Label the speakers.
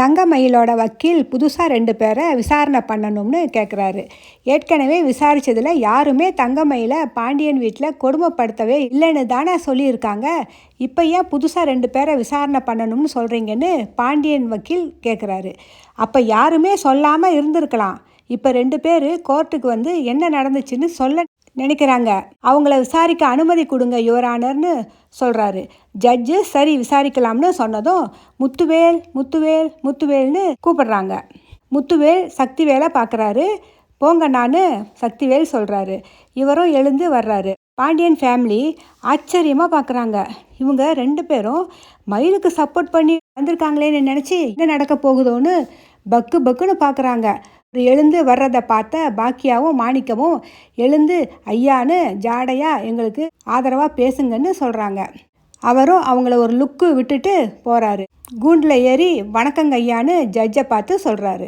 Speaker 1: தங்கமயிலோட வக்கீல் புதுசாக ரெண்டு பேரை விசாரணை பண்ணணும்னு கேட்குறாரு ஏற்கனவே விசாரித்ததில் யாருமே தங்கமயிலை பாண்டியன் வீட்டில் கொடுமைப்படுத்தவே இல்லைன்னு தானே சொல்லியிருக்காங்க. இப்போ ஏன் புதுசாக ரெண்டு பேரை விசாரணை பண்ணணும்னு சொல்கிறீங்கன்னு பாண்டியன் வக்கீல் கேட்குறாரு அப்போ யாருமே சொல்லாமல் இருந்திருக்கலாம். இப்போ ரெண்டு பேர் கோர்ட்டுக்கு வந்து என்ன நடந்துச்சுன்னு சொல்ல நினைக்கிறாங்க. அவங்கள விசாரிக்க அனுமதி கொடுங்க யுவரானர்னு சொல்கிறாரு ஜட்ஜு சரி விசாரிக்கலாம்னு சொன்னதும் முத்துவேல் முத்துவேல் முத்துவேல்னு கூப்பிடுறாங்க. முத்துவேல் சக்திவேலை பார்க்குறாரு போங்க நான் சக்திவேல் சொல்கிறாரு இவரும் எழுந்து வர்றாரு. பாண்டியன் ஃபேமிலி ஆச்சரியமாக பார்க்குறாங்க இவங்க ரெண்டு பேரும் மயிலுக்கு சப்போர்ட் பண்ணி வந்திருக்காங்களேன்னு நினச்சி என்ன நடக்க போகுதோன்னு பக்கு பக்குன்னு பார்க்குறாங்க எழுந்து வர்றதை பார்த்த பாக்கியாவும் மாணிக்கமும் எழுந்து ஐயான்னு ஜாடையா எங்களுக்கு ஆதரவாக பேசுங்கன்னு சொல்கிறாங்க அவரும் அவங்கள ஒரு லுக்கு விட்டுட்டு போகிறாரு கூண்டில் ஏறி வணக்கங்க ஐயான்னு ஜட்ஜை பார்த்து சொல்கிறாரு